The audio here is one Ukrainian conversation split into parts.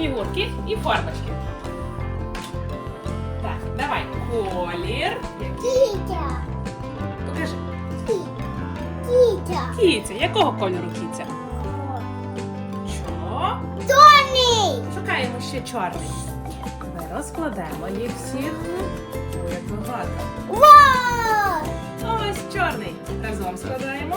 фігурки і формочки. Так, давай. Колір. Кітя. Покажи. Кітя. Кіця. Якого кольору кіця? Що? Тоні. Шукаємо ще чорний. Давай розкладемо їх всіх. Ой, як багато. Вау. Ось чорний. Разом складаємо.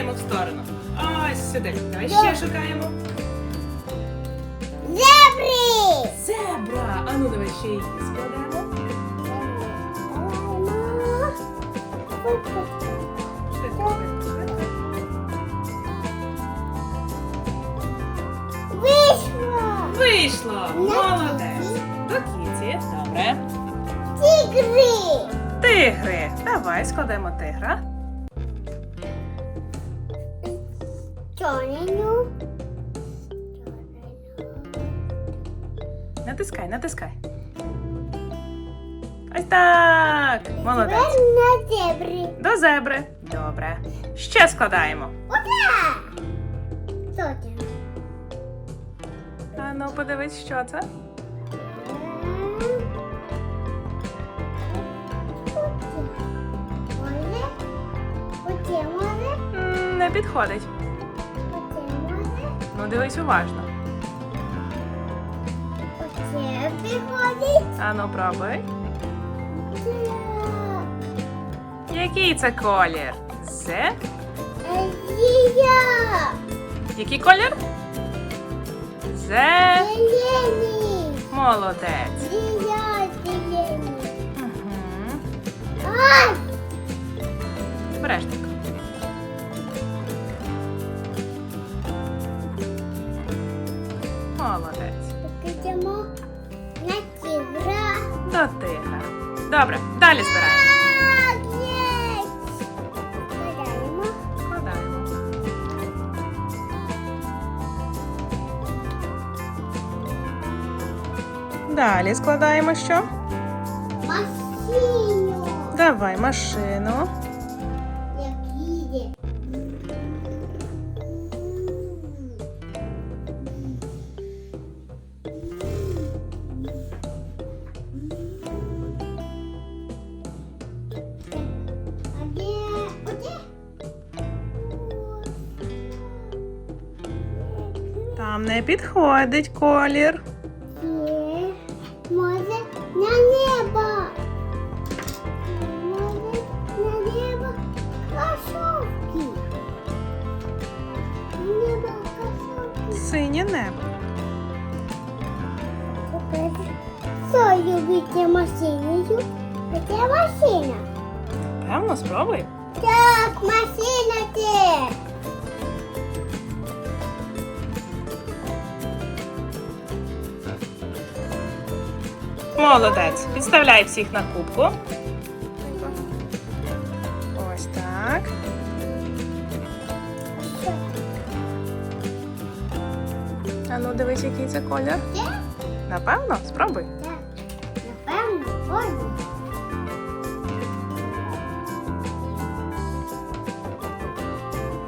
І відкладаємо в сторону. Ось сюди. Давай ще шукаємо. Зебри. Зебра! А ну давай ще її складемо. Швидко, швидко, швидко. Вийшло. Вийшло! Молодець! До кіті. Добре. Тігри. Тигри. Давай складемо тигра. Чорненю. Натискай, натискай. Ось так. Молодець. Тепер на зебри. До зебри. Добре. Ще складаємо. Ота. Що це? А ну подивись, що це. М, Не підходить. Ну дивись уважно. Оце приходить. А ну пробуй. Який це колір? Зія. Який колір? Зе. Зелені. Молодець. Зія зелені. Угу. Ай! Добре, далі збираємо. Так, є. Складаємо. Складаємо. Далі складаємо що? Машину. Давай машину. Там не підходить колір. Є. Може на небо. Може на небо кашовки. Синє небо. Що любите машиною? Це машина. Певно, спробуй. Так, машина це. Молодець. Підставляй всіх на кубку. Ось так. А ну дивись, який це колір. Напевно, спробуй. Напевно.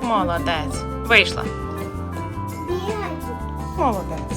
Молодець. Вийшла. Молодець.